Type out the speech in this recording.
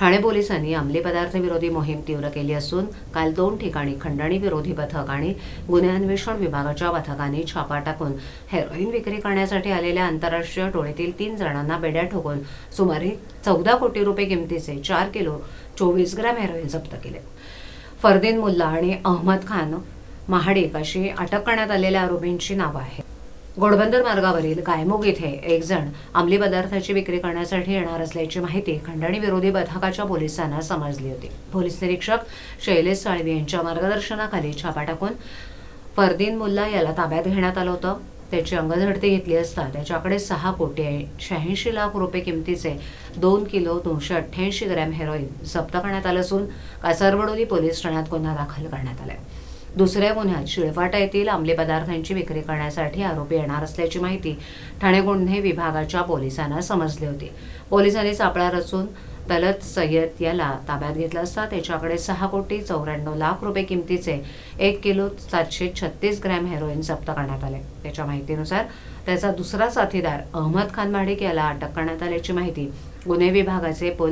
ठाणे पोलिसांनी अंमली पदार्थ विरोधी मोहीम तीव्र केली असून काल दोन ठिकाणी खंडणी विरोधी पथक आणि गुन्हे अन्वेषण विभागाच्या पथकाने छापा टाकून हेरोईन विक्री करण्यासाठी आलेल्या आंतरराष्ट्रीय टोळीतील तीन जणांना बेड्या ठोकून सुमारे चौदा कोटी रुपये किमतीचे चार किलो चोवीस ग्रॅम हेरोईन जप्त केले. फरदीन मुल्ला आणि अहमद खान महाडिक अशी अटक करण्यात आलेल्या आरोपींची नावं आहेत. घोडबंदर मार्गावरील गायमुग इथे एक जण अंमली पदार्थाची विक्री करण्यासाठी येणार असल्याची माहिती खंडणी विरोधी पथकाच्या पोलिसांना समजली होती. पोलीस निरीक्षक शैलेश साळवी यांच्या मार्गदर्शनाखाली छापा टाकून फरदीन मुल्ला याला ताब्यात घेण्यात आलं होतं. त्याची अंगझडती घेतली असता त्याच्याकडे सहा कोटी शहाऐंशी लाख रुपये किमतीचे दोन किलो दोनशे अठ्ठ्याऐंशी ग्रॅम हेरोईन जप्त करण्यात आलं असून कासारवडोली पोलीस ठाण्यात गुन्हा दाखल करण्यात आलाय. दुसऱ्या गुन्ह्यात शिळफाटा येथील अंमली पदार्थांची विक्री करण्यासाठी आरोपी येणार असल्याची माहिती ठाणे गुन्हे विभागाच्या पोलिसांना समजली होती. पोलिसांनी सापळा रचून तलत सय्यद याला ताब्यात घेतला असता त्याच्याकडे सहा कोटी चौऱ्याण्णव लाख रुपये किमतीचे एक किलो सातशे छत्तीस ग्रॅम हेरोईन जप्त करण्यात आले. त्याच्या माहितीनुसार त्याचा दुसरा साथीदार अहमद खान माडिक याला अटक करण्यात आल्याची माहिती गुन्हे विभागाचे पोलीस